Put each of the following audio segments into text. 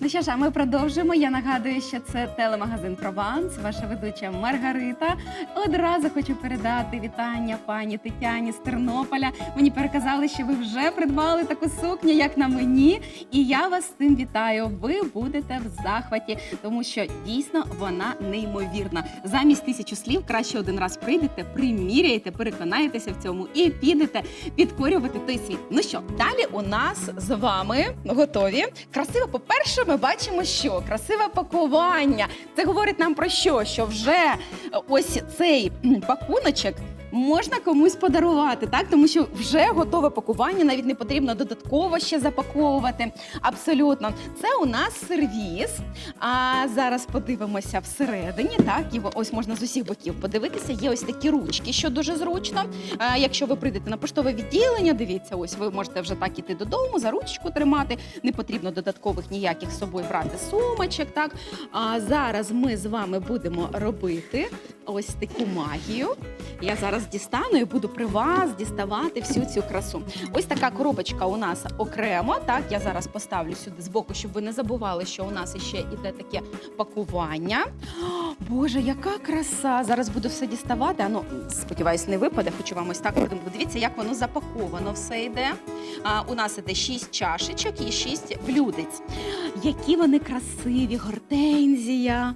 Ну що ж, а ми продовжуємо. Я нагадую, що це телемагазин Прованс, ваша ведуча Маргарита. Одразу хочу передати вітання пані Тетяні з Тернополя. Мені переказали, що ви вже придбали таку сукню, як на мені. І я вас з цим вітаю. Ви будете в захваті, тому що дійсно вона неймовірна. Замість тисячу слів краще один раз прийдете, приміряєте, переконаєтеся в цьому і підете підкорювати той світ. Ну що, далі у нас з вами готові. Красиво, по-перше, ми бачимо, що красиве пакування. Це говорить нам про що? Що вже е, ось цей пакуночок. Можна комусь подарувати, так тому що вже готове пакування, навіть не потрібно додатково ще запаковувати. Абсолютно, це у нас сервіс. А зараз подивимося всередині. Так, і ось можна з усіх боків подивитися. Є ось такі ручки, що дуже зручно. А, якщо ви прийдете на поштове відділення, дивіться, ось ви можете вже так іти додому, за ручку тримати. Не потрібно додаткових ніяких з собою брати сумочок. Так а зараз ми з вами будемо робити ось таку магію. Я зараз дістану і буду при вас діставати всю цю красу. Ось така коробочка у нас окремо. Так, я зараз поставлю сюди збоку, щоб ви не забували, що у нас ще іде таке пакування. Боже, яка краса! Зараз буду все діставати. А ну, сподіваюсь, не випаде. Хочу вам ось так будемо. Дивіться, як воно запаковано все йде. А, у нас іде 6 чашечок і 6 блюдець. Які вони красиві, гортензія.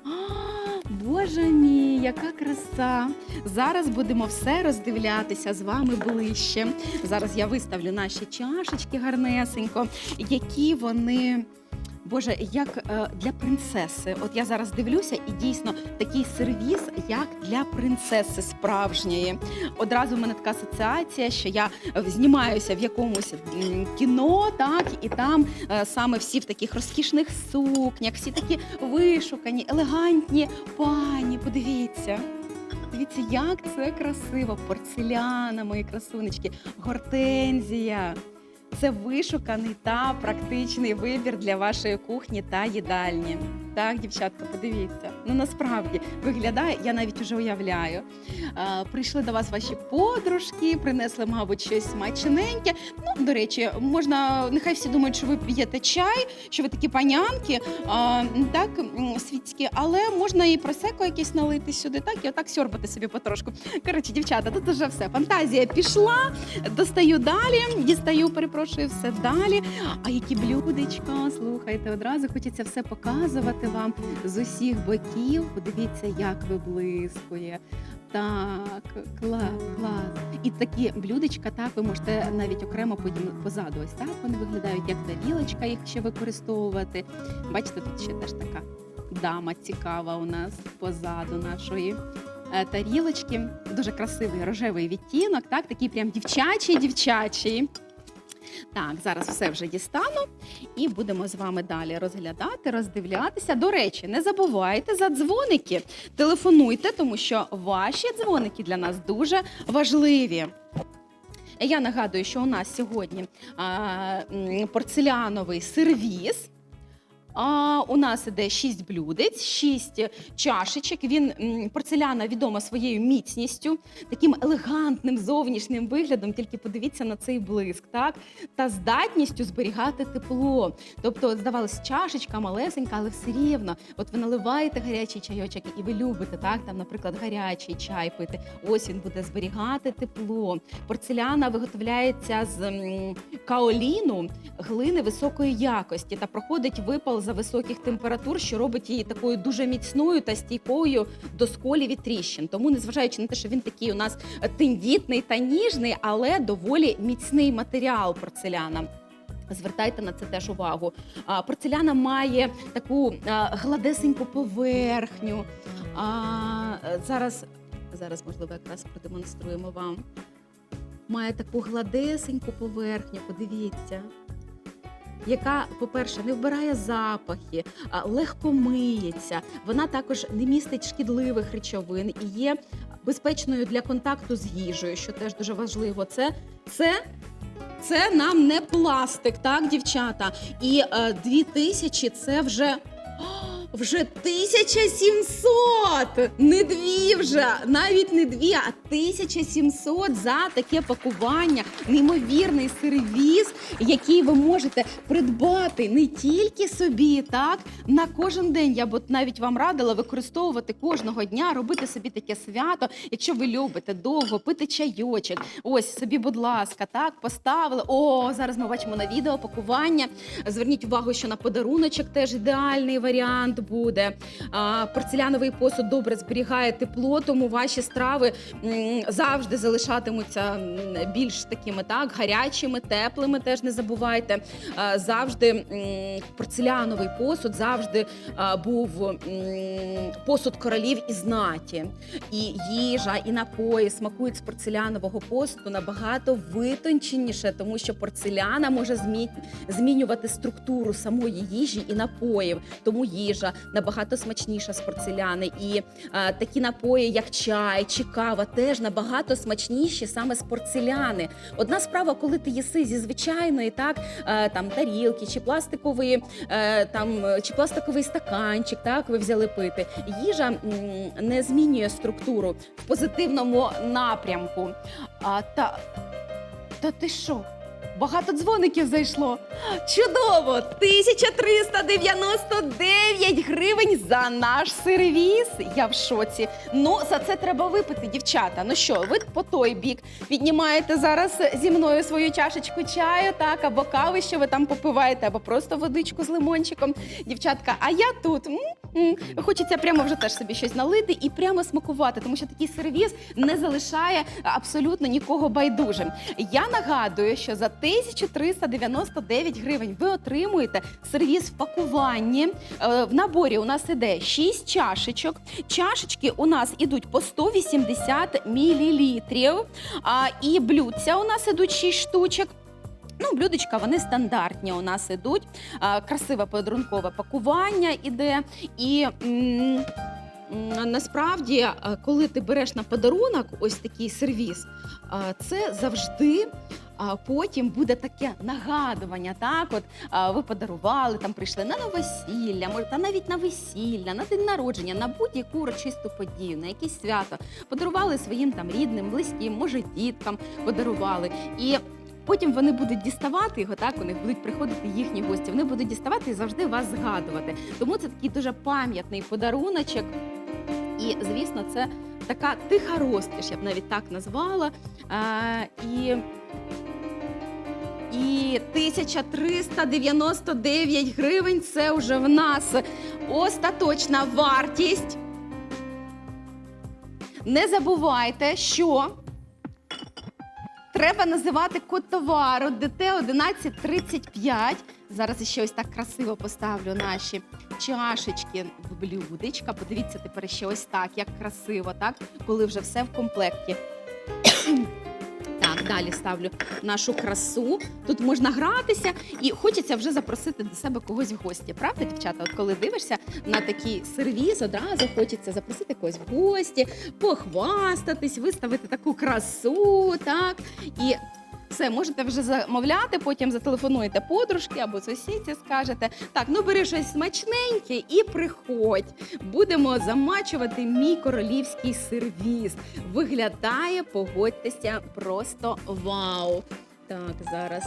Боже мій, яка краса! Зараз будемо все роздивлятися з вами ближче. Зараз я виставлю наші чашечки гарнесенько, які вони. Боже, як е, для принцеси. От я зараз дивлюся, і дійсно такий сервіс, як для принцеси справжньої. Одразу в мене така асоціація, що я знімаюся в якомусь кіно, так і там е, саме всі в таких розкішних сукнях, всі такі вишукані, елегантні пані. Подивіться. Дивіться, як це красиво! Порцеляна, мої красунечки, гортензія. Це вишуканий та практичний вибір для вашої кухні та їдальні. Так, дівчатка, подивіться. Ну насправді виглядає, я навіть уже уявляю. А, прийшли до вас ваші подружки, принесли, мабуть, щось смачненьке. Ну, до речі, можна, нехай всі думають, що ви п'єте чай, що ви такі панянки, а, так, світські, але можна і просеко якесь налити сюди, так, і отак сьорбати собі потрошку. Коротше, дівчата, тут уже все. Фантазія пішла, достаю далі, дістаю, перепрошую, все далі. А які блюдечка, слухайте, одразу хочеться все показувати вам з усіх боків. Подивіться, як виблискує. Так, клас, клас. І такі блюдечка, так, ви можете навіть окремо потім позаду. Ось так вони виглядають, як тарілочка, їх ще використовувати. Бачите, тут ще теж така дама цікава у нас позаду нашої. е, Тарілочки дуже красивий рожевий відтінок, так такий прям дівчачий, дівчачий. Так, зараз все вже дістану і будемо з вами далі розглядати, роздивлятися. До речі, не забувайте за дзвоники. Телефонуйте, тому що ваші дзвоники для нас дуже важливі. Я нагадую, що у нас сьогодні а, порцеляновий сервіс. А, у нас іде 6 блюдець, 6 чашечок. Він м, порцеляна відома своєю міцністю, таким елегантним зовнішнім виглядом. Тільки подивіться на цей блиск, так та здатністю зберігати тепло. Тобто, здавалось, чашечка малесенька, але все рівно. От ви наливаєте гарячий чайочок, і ви любите, так там, наприклад, гарячий чай пити. Ось він буде зберігати тепло. Порцеляна виготовляється з каоліну, глини високої якості та проходить випал за високих температур, що робить її такою дуже міцною та стійкою до сколів і тріщин. Тому, незважаючи на те, що він такий у нас тендітний та ніжний, але доволі міцний матеріал порцеляна. Звертайте на це теж увагу. Порцеляна має таку гладесеньку поверхню. Зараз, зараз, можливо, якраз продемонструємо вам. Має таку гладесеньку поверхню, подивіться. Яка, по-перше, не вбирає запахи, легко миється. Вона також не містить шкідливих речовин і є безпечною для контакту з їжею, що теж дуже важливо. Це, це це нам не пластик, так, дівчата? І е, дві тисячі це вже. Вже 1700! Не дві вже, навіть не дві, а 1700 за таке пакування. Неймовірний сервіс, який ви можете придбати не тільки собі, так на кожен день. Я б навіть вам радила використовувати кожного дня, робити собі таке свято, якщо ви любите довго пити чайочок. Ось собі, будь ласка, так поставили. О, зараз ми бачимо на відео пакування. Зверніть увагу, що на подаруночок теж ідеальний варіант буде. Порцеляновий посуд добре зберігає тепло, тому ваші страви завжди залишатимуться більш такими так гарячими, теплими. Теж не забувайте. Завжди порцеляновий посуд завжди був посуд королів і знаті. І їжа, і напої смакують з порцелянового посуду набагато витонченіше, тому що порцеляна може змінювати структуру самої їжі і напоїв. Тому їжа набагато смачніша з порцеляни. І е, такі напої, як чай чи кава, теж набагато смачніші саме з порцеляни. Одна справа, коли ти їси зі звичайної, так е, там тарілки чи пластикові, е, там чи пластиковий стаканчик, так ви взяли пити. Їжа м, не змінює структуру в позитивному напрямку. А та, та ти що? Багато дзвоників зайшло. Чудово! 1399 гривень за наш сервіс. Я в шоці. Ну, за це треба випити, дівчата. Ну що, ви по той бік піднімаєте зараз зі мною свою чашечку чаю, так, або кави, що ви там попиваєте, або просто водичку з лимончиком. Дівчатка, а я тут. М, м. Хочеться прямо вже теж собі щось налити і прямо смакувати, тому що такий сервіс не залишає абсолютно нікого байдужим. Я нагадую, що за 1399 гривень ви отримуєте сервіс в пакуванні. Е, В наборі у нас іде 6 чашечок. Чашечки у нас ідуть по 180 мілілітрів. І блюдця у нас ідуть 6 штучок. Ну, блюдечка, вони стандартні у нас ідуть. Красиве подарункове пакування іде. І м, насправді, коли ти береш на подарунок ось такий сервіс, це завжди. А потім буде таке нагадування. Так, от ви подарували, там прийшли на новосілля, може, та навіть на весілля, на день народження, на будь-яку урочисту подію, на якесь свято. Подарували своїм там рідним, близьким, може, діткам подарували. І Потім вони будуть діставати його, так у них будуть приходити їхні гості. Вони будуть діставати і завжди вас згадувати. Тому це такий дуже пам'ятний подаруночок. І звісно, це така тиха розкіш, я б навіть так назвала. І, і 1399 гривень це вже в нас остаточна вартість. Не забувайте, що треба називати код товару ДТ 1135. Зараз ще ось так красиво поставлю наші чашечки в блюдечка. Подивіться тепер ще ось так, як красиво, так? Коли вже все в комплекті. Далі ставлю нашу красу. Тут можна гратися і хочеться вже запросити до себе когось в гості. Правда, дівчата? От коли дивишся на такий сервіз, одразу хочеться запросити когось в гості, похвастатись, виставити таку красу, так і. Все, можете вже замовляти, потім зателефонуєте подружки або сусідці, скажете, так, ну бери щось смачненьке і приходь. Будемо замачувати мій королівський сервіс. Виглядає, погодьтеся, просто вау. Так, зараз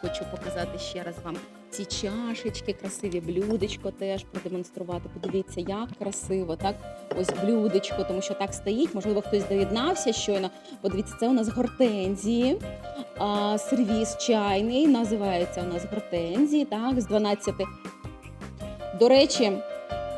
хочу показати ще раз вам ці чашечки, красиві блюдечко теж продемонструвати. Подивіться, як красиво, так? Ось блюдечко, тому що так стоїть. Можливо, хтось доєднався щойно. Подивіться, це у нас гортензії. А, сервіс чайний, називається у нас гортензії, так, з 12. До речі,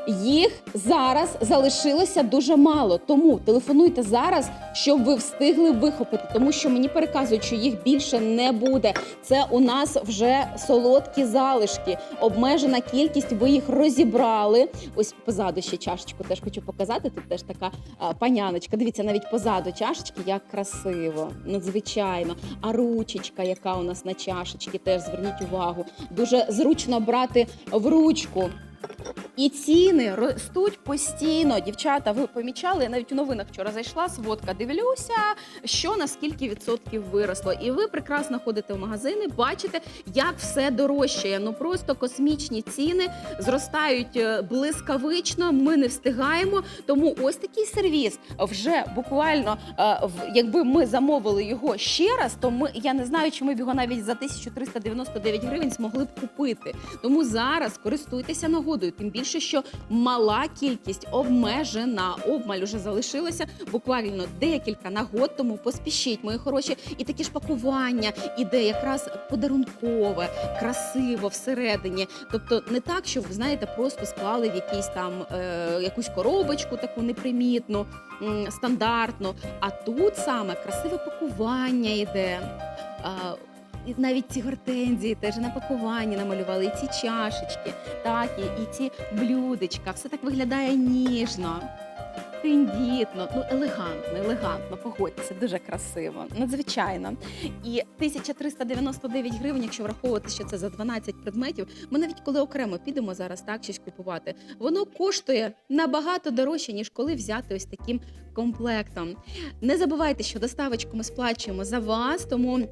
їх зараз залишилося дуже мало. Тому телефонуйте зараз, щоб ви встигли вихопити, тому що мені переказують, що їх більше не буде. Це у нас вже солодкі залишки, обмежена кількість. Ви їх розібрали. Ось позаду ще чашечку теж хочу показати. Тут теж така а, паняночка. Дивіться, навіть позаду чашечки, як красиво, надзвичайно. А ручечка, яка у нас на чашечці, теж зверніть увагу. Дуже зручно брати в ручку. І ціни ростуть постійно. Дівчата, ви помічали? Я навіть у новинах вчора зайшла, сводка дивлюся, що на скільки відсотків виросло. І ви прекрасно ходите в магазини, бачите, як все дорожчає. Ну просто космічні ціни зростають е, блискавично. Ми не встигаємо. Тому ось такий сервіс вже буквально, е, якби ми замовили його ще раз, то ми я не знаю, чи ми б його навіть за 1399 гривень змогли б купити. Тому зараз користуйтеся нагодою, тим більше, що мала кількість обмежена. Обмаль уже залишилося буквально декілька нагод. Тому поспішіть, мої хороші, і такі ж пакування іде якраз подарункове, красиво всередині. Тобто не так, що ви знаєте, просто склали в якийсь там е, якусь коробочку таку непримітну, м, стандартну. А тут саме красиве пакування йде. А, і навіть ці гортензії теж на пакуванні намалювали, і ці чашечки, так, і, і ці блюдечка. Все так виглядає ніжно, тендітно, ну елегантно, елегантно, погодьтеся, дуже красиво, надзвичайно. І 1399 гривень, якщо враховувати, що це за 12 предметів. Ми навіть коли окремо підемо зараз так щось купувати, воно коштує набагато дорожче, ніж коли взяти ось таким комплектом. Не забувайте, що доставочку ми сплачуємо за вас, тому.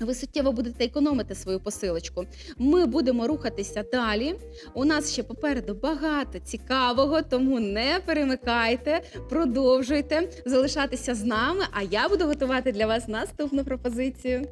Ви суттєво будете економити свою посилочку. Ми будемо рухатися далі. У нас ще попереду багато цікавого, тому не перемикайте, продовжуйте залишатися з нами. А я буду готувати для вас наступну пропозицію.